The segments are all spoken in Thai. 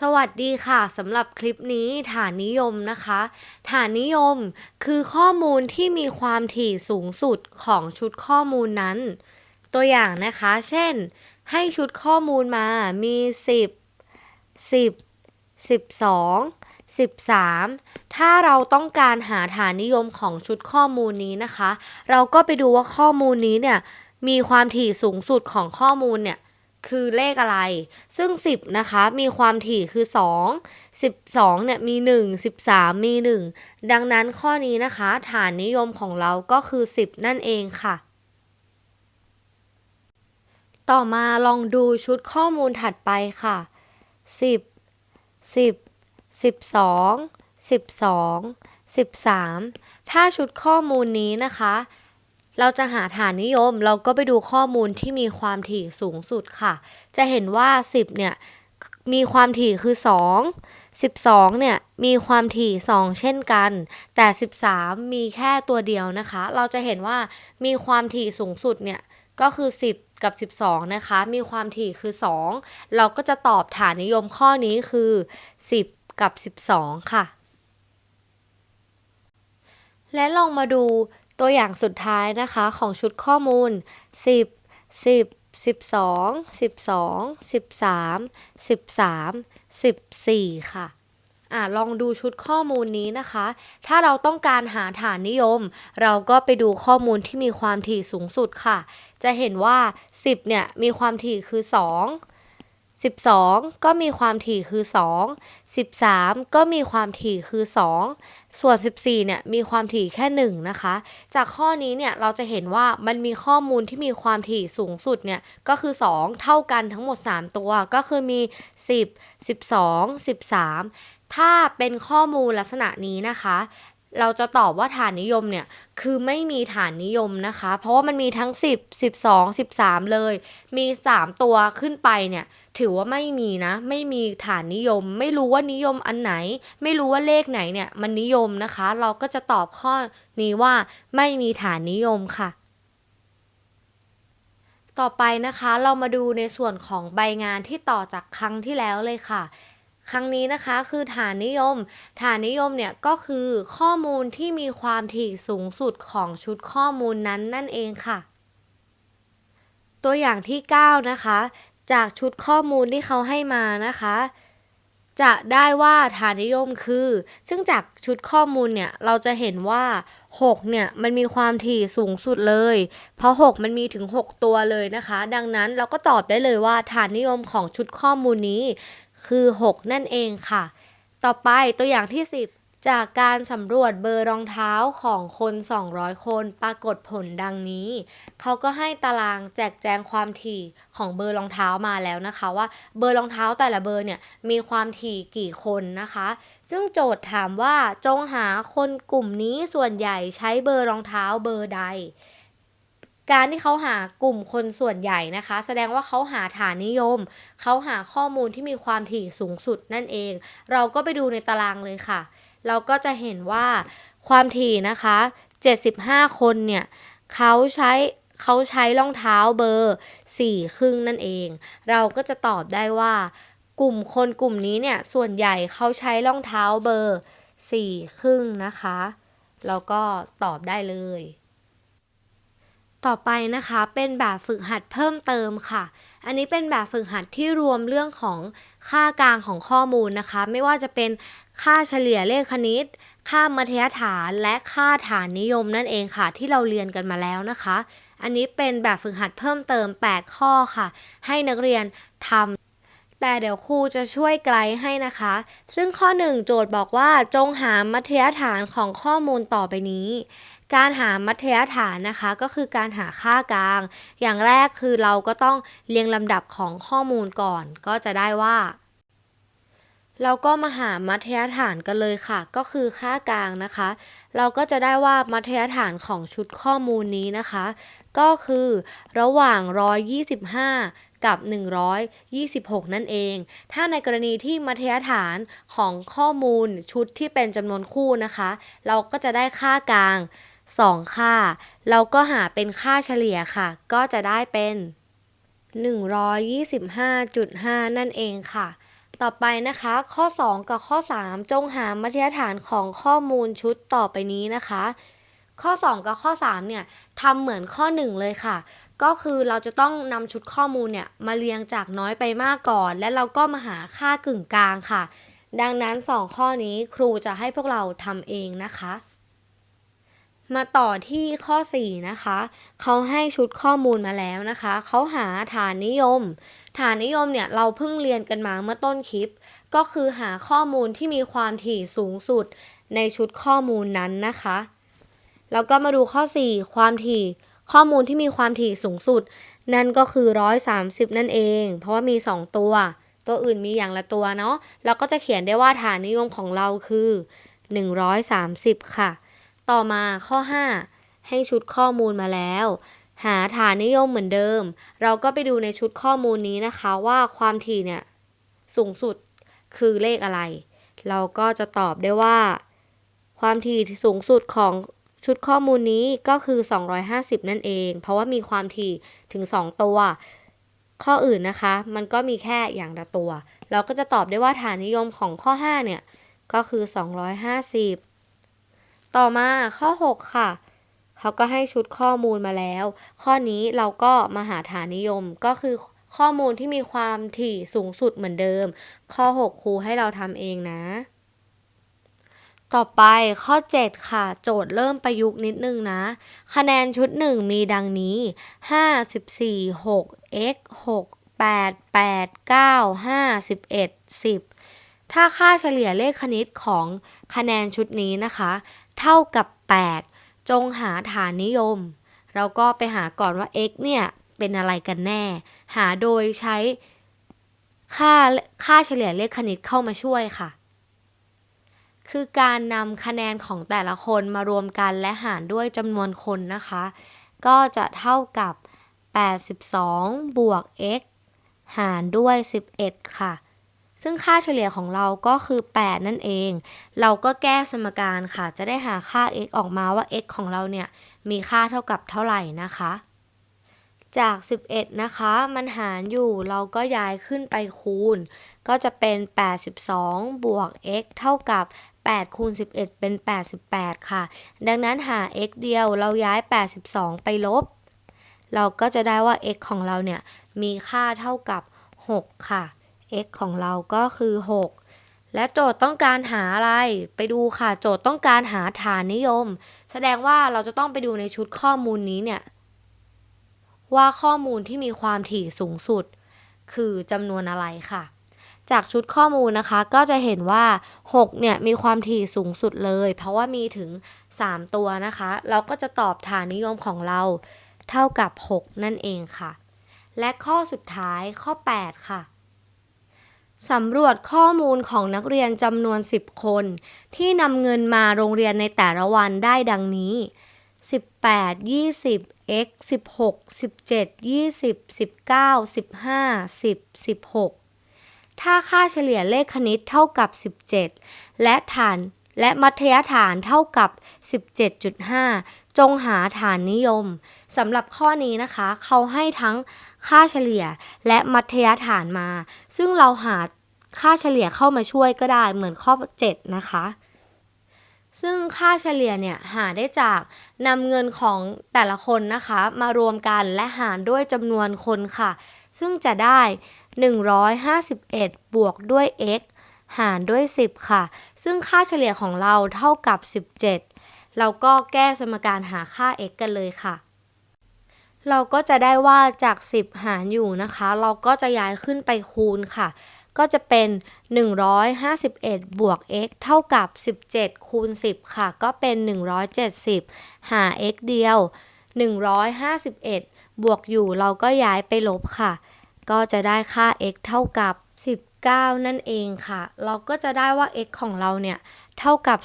สวัสดีค่ะสำหรับคลิปนี้ฐานนิยมนะคะ ฐานนิยมคือข้อมูลที่มีความถี่สูงสุดของชุดข้อมูลนั้น ตัวอย่างนะคะ เช่น ให้ชุดข้อมูลมามี 10 10 12 13 ถ้าเราต้องการหาฐานนิยมของชุดข้อมูลนี้นะคะ เราก็ไปดูว่าข้อมูลนี้เนี่ยมีความถี่สูงสุดของข้อมูลเนี่ย คือเลขอะไร ซึ่ง 10 นะคะ มีความถี่คือ 2 12 เนี่ย มี 1 13 มี 1 ดังนั้นข้อนี้นะคะ ฐานนิยมของเราก็คือ 10 นั่นเองค่ะ ต่อมาลองดูชุดข้อมูลถัดไปค่ะ 10 10 12 12 13 ถ้าชุดข้อมูลนี้นะคะ เราจะหาฐานนิยมเราก็ไปดูข้อมูลที่มีความถี่สูงสุดค่ะ จะเห็นว่า 10 เนี่ย มีความถี่คือ 2 12 เนี่ย มีความถี่ 2 เช่นกัน แต่ 13 มีแค่ตัวเดียวนะคะ เราจะเห็นว่ามีความถี่สูงสุดเนี่ย ก็คือ 10 กับ 12 นะคะ มีความถี่คือ 2 เราก็จะตอบฐานนิยมข้อนี้คือ 10 กับ 12 ค่ะ และลองมาดู ตัวอย่างสุดท้ายนะคะของชุดข้อมูล 10 10 12 12 13 13 14 ค่ะอะลองดูชุดข้อมูลนี้นะคะ ถ้าเราต้องการหาฐานนิยม เราก็ไปดูข้อมูลที่มีความถี่สูงสุดค่ะ จะเห็นว่า 10เนี่ยมีความถี่คือ 2 12 ก็มีความถี่คือ 2 13 ก็มีความถี่คือ 2 ส่วน 14 เนี่ยมีความถี่แค่ 1 นะคะ จากข้อนี้เนี่ยเราจะเห็นว่ามันมีข้อมูลที่มีความถี่สูงสุดเนี่ยก็คือ 2 เท่ากันทั้งหมด 3 ตัวก็คือมี 10 12 13ถ้าเป็นข้อมูลลักษณะนี้นะคะ เราจะตอบว่าฐานนิยมเนี่ยคือไม่มีฐานนิยมนะคะ เพราะว่ามันมีทั้ง 10 12 13 เลย มี 3 ตัวขึ้นไปเนี่ยถือว่าไม่มีนะ ไม่มีฐานนิยม ไม่รู้ว่านิยมอันไหน ไม่รู้ว่าเลขไหนเนี่ยมันนิยมนะคะ เราก็จะตอบข้อนี้ว่าไม่มีฐานนิยมค่ะต่อไปนะคะเรามาดูในส่วนของใบงานที่ต่อจากครั้งที่แล้วเลยค่ะ ครั้งนี้นะคะคือฐานนิยม ฐานนิยมเนี่ยก็คือข้อมูลที่มีความถี่สูงสุดของชุดข้อมูลนั้นนั่นเองค่ะ ตัวอย่างที่ 9 นะคะ จากชุดข้อมูลที่เขาให้มานะคะ จะได้ว่าฐานนิยมคือ ซึ่งจากชุดข้อมูลเนี่ยเราจะเห็นว่า6เนี่ยมันมีความถี่สูงสุดเลย เพราะ 6 มันมีถึง 6 ตัวเลยนะคะ ดังนั้นเราก็ตอบได้เลยว่าฐานนิยมของชุดข้อมูลนี้ คือ 6 นั่นเองค่ะ ต่อไปตัวอย่างที่ 10 จากการสำรวจเบอร์รองเท้าของคน 200 คนปรากฏผลดังนี้ เขาก็ให้ตารางแจกแจงความถี่ของเบอร์รองเท้ามาแล้วนะคะ ว่าเบอร์รองเท้าแต่ละเบอร์เนี่ยมีความถี่กี่คนนะคะ ซึ่งโจทย์ถามว่าจงหาคนกลุ่มนี้ส่วนใหญ่ใช้เบอร์รองเท้าเบอร์ใด การที่เขาหากลุ่มคนส่วนใหญ่นะคะ แสดงว่าเขาหาฐานนิยม เขาหาข้อมูลที่มีความถี่สูงสุดนั่นเอง เราก็ไปดูในตารางเลยค่ะ เราก็จะเห็นว่าความถี่นะคะ 75 คนเนี่ยเขาใช้เขาใช้รองเท้าเบอร์ 4 ครึ่งนั่นเอง เราก็จะตอบได้ว่า กลุ่มคนกลุ่มนี้เนี่ยส่วนใหญ่เขาใช้รองเท้าเบอร์ 4 ครึ่งนะคะ แล้วก็ตอบได้เลย ต่อไปนะคะเป็นแบบฝึกหัดเพิ่มเติมค่ะ อันนี้เป็นแบบฝึกหัดที่รวมเรื่องของค่ากลางของข้อมูลนะคะ ไม่ว่าจะเป็นค่าเฉลี่ยเลขคณิต ค่ามัธยฐานและค่าฐานนิยมนั่นเองค่ะ ที่เราเรียนกันมาแล้วนะคะ อันนี้เป็นแบบฝึกหัดเพิ่มเติม 8 ข้อค่ะ ให้นักเรียนทำแต่เดี๋ยวครูจะช่วยไกด์ให้นะคะ ซึ่งข้อ 1 โจทย์บอกว่าจงหามัธยฐานของข้อมูลต่อไปนี้ การหามัธยฐานนะคะก็คือการหาค่ากลาง อย่างแรกคือเราก็ต้องเรียงลำดับของข้อมูลก่อน ก็จะได้ว่า เราก็มาหามัธยฐานกันเลยค่ะ ก็คือค่ากลางนะคะ เราก็จะได้ว่ามัธยฐานของชุดข้อมูลนี้นะคะ ก็คือระหว่าง 125กับ 126 นั่นเอง ถ้าในกรณีที่มัธยฐานของข้อมูลชุดที่เป็นจำนวนคู่นะคะ เราก็จะได้ค่ากลาง 2 ค่าเราก็หาเป็นค่าเฉลี่ยค่ะ ก็จะได้เป็น 125.5 นั่นเองค่ะ ต่อไปนะคะ ข้อ 2 กับข้อ 3 จงหามัธยฐานของข้อมูลชุดต่อไปนี้นะคะ ข้อ 2 กับข้อ 3 เนี่ยทำเหมือนข้อ 1 เลยค่ะ ก็คือเราจะต้องนำชุดข้อมูลเนี่ยมาเรียงจากน้อยไปมากก่อน และเราก็มาหาค่ากึ่งกลางค่ะ ดังนั้น 2 ข้อนี้ครูจะให้พวกเราทำเองนะคะ มาต่อที่ข้อ 4 นะคะ เขาให้ชุดข้อมูลมาแล้วนะคะ เขาหาฐานนิยม ฐานนิยมเนี่ยเราเพิ่งเรียนกันมาเมื่อต้นคลิป ก็คือหาข้อมูลที่มีความถี่สูงสุดในชุดข้อมูลนั้นนะคะ แล้วก็มาดูข้อ 4 ความถี่ข้อมูลที่มีความถี่สูงสุด นั่นก็คือ 130 นั่นเอง เพราะว่ามี 2 ตัว ตัวอื่นมีอย่างละตัวเนาะเราก็จะเขียนได้ว่าฐานนิยมของเราคือ 130 ค่ะ ต่อมาข้อ 5 ให้ชุดข้อมูลมาแล้ว หาฐานนิยมเหมือนเดิม เราก็ไปดูในชุดข้อมูลนี้นะคะว่าความถี่เนี่ยสูงสุดคือเลขอะไร เราก็จะตอบได้ว่า ความถี่สูงสุดของชุดข้อมูลนี้ก็คือ 250 นั่นเอง เพราะว่ามีความถี่ถึง 2 ตัว ข้ออื่นนะคะ มันก็มีแค่อย่างละตัว เราก็จะตอบได้ว่าฐานนิยมของข้อ 5 เนี่ย ก็คือ 250 ต่อมาข้อ 6 ค่ะ เขาก็ให้ชุดข้อมูลมาแล้ว ข้อนี้เราก็มาหาฐานนิยมก็คือข้อมูลที่มีความถี่สูงสุดเหมือนเดิม ข้อ 6 ครูให้เราทำเองนะ ต่อไปข้อ 7 ค่ะ โจทย์เริ่มประยุกต์นิดนึงนะ คะแนนชุด 1 มีดังนี้ 5 14 6 x 6 8 8 9 5 11 10 ถ้าค่าเฉลี่ยเลขคณิตของคะแนนชุดนี้นะคะ เท่ากับ 8 จงหาฐานนิยม เราก็ไปหาก่อนว่า x เนี่ยเป็นอะไรกันแน่ หาโดยใช้ค่าค่าเฉลี่ยเลขคณิตเข้ามาช่วยค่ะ คือการนำคะแนนของแต่ละคนมารวมกันและหารด้วยจำนวนคนนะคะ ก็จะเท่ากับ 82 บวก x หารด้วย 11 ค่ะ ซึ่งค่าเฉลี่ยของเราก็คือ 8 นั่นเอง เราก็แก้สมการค่ะ จะได้หาค่า x ออกมาว่า x ของเราเนี่ยมีค่าเท่ากับเท่าไหร่นะคะ จาก 11 นะคะ มันหารอยู่เราก็ย้ายขึ้นไปคูณ ก็จะเป็น 82 บวก x เท่ากับ8คูณ11 เป็น 88 ค่ะ ดังนั้นหา x เดียวเราย้าย 82 ไปลบ เราก็จะได้ว่า x ของเราเนี่ยมีค่าเท่ากับ 6 ค่ะ x ของเราก็คือ 6 และโจทย์ต้องการหาอะไร ไปดูค่ะ โจทย์ต้องการหาฐานนิยม แสดงว่าเราจะต้องไปดูในชุดข้อมูลนี้เนี่ย ว่าข้อมูลที่มีความถี่สูงสุด คือจำนวนอะไรค่ะ จากชุดข้อมูลนะคะ ก็จะเห็นว่า 6 เนี่ยมีความถี่สูงสุดเลย เพราะว่ามีถึง 3 ตัวนะคะ เราก็จะตอบฐานนิยมของเรา เท่ากับ 6 นั่นเองค่ะ และข้อสุดท้ายข้อ 8 ค่ะ สำรวจข้อมูลของนักเรียนจำนวน 10 คน ที่นำเงินมาโรงเรียนในแต่ละวันได้ดังนี้ 18 20 x 16 17 20 19 15 10 16 ถ้าค่าเฉลี่ยเลขคณิตเท่ากับ 17 และฐานและมัธยฐานเท่ากับ 17.5 จงหาฐานนิยมสำหรับข้อนี้นะคะ เขาให้ทั้งค่าเฉลี่ยและมัธยฐานมา ซึ่งเราหา ค่าเฉลี่ยเข้ามาช่วยก็ได้เหมือนข้อ 7 นะคะ ซึ่งค่าเฉลี่ยเนี่ยหาได้จากนำเงินของแต่ละคนนะคะ มารวมกันและหารด้วยจำนวนคนค่ะ ซึ่งจะได้ 151 บวกด้วย x หารด้วย 10 ค่ะ ซึ่งค่าเฉลี่ยของเราเท่ากับ 17 เราก็แก้สมการหาค่า x กันเลยค่ะ เราก็จะได้ว่าจาก 10 หารอยู่นะคะ เราก็จะย้ายขึ้นไปคูณค่ะ ก็จะเป็น 151 บวก x เท่ากับ 17 คูณ 10 ค่ะ ก็เป็น 170 หา x เดียว 151 บวกอยู่เราก็ย้ายไปลบค่ะ ก็จะได้ค่า x เท่ากับ 19 นั่นเองค่ะ เราก็จะได้ว่า x ของเราเนี่ย เท่ากับ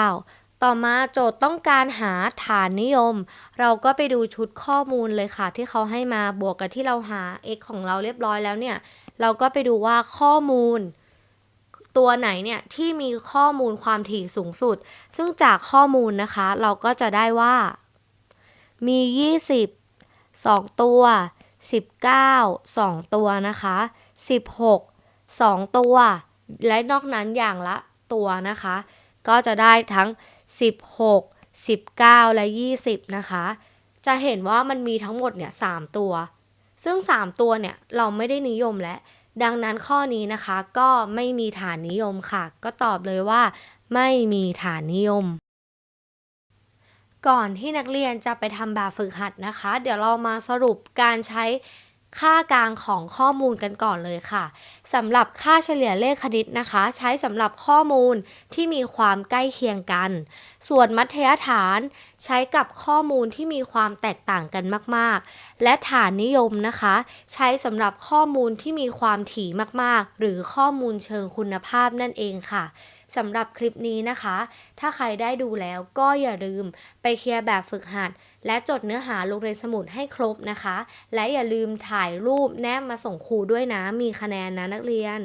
19 ต่อมาโจทย์ต้องการหาฐานนิยม เราก็ไปดูชุดข้อมูลเลยค่ะ ที่เขาให้มาบวกกับที่เราหา x ของเราเรียบร้อยแล้วเนี่ย เราก็ไปดูว่าข้อมูล ตัวไหนเนี่ยที่มีข้อมูลความถี่สูงสุด ซึ่งจากข้อมูลนะคะ เราก็จะได้ว่า มี 20 2 ตัว 19 2 ตัวนะคะ 16 2 ตัว และนอกนั้นอย่างละตัวนะคะ ก็จะได้ทั้ง 16 19 และ 20 นะคะ จะเห็นว่ามันมีทั้งหมดเนี่ย3ตัว ซึ่ง 3 ตัวเนี่ยเราไม่ได้นิยมและดังนั้นข้อนี้นะคะก็ไม่มีฐานนิยมค่ะ ก็ตอบเลยว่า ไม่มีฐานนิยม ก่อนที่นักเรียนจะไปทำแบบฝึกหัดนะคะ เดี๋ยวเรามาสรุปการใช้ ค่ากลางของข้อมูลกันก่อนเลยค่ะสำหรับค่าเฉลี่ยเลขคณิตนะคะ ใช้สำหรับข้อมูลที่มีความใกล้เคียงกัน ส่วนมัธยฐานใช้กับข้อมูลที่มีความแตกต่างกันมาก ๆ และฐานนิยมนะคะ ใช้สำหรับข้อมูลที่มีความถี่มาก ๆ หรือข้อมูลเชิงคุณภาพนั่นเองค่ะ สำหรับคลิปนี้นะคะ ถ้าใครได้ดูแล้วก็อย่าลืมไปเคลียร์แบบฝึกหัด และจดเนื้อหาลงในสมุดให้ครบนะคะ และอย่าลืมถ่ายรูปแนบมาส่งครูด้วยนะ มีคะแนนนะนักเรียน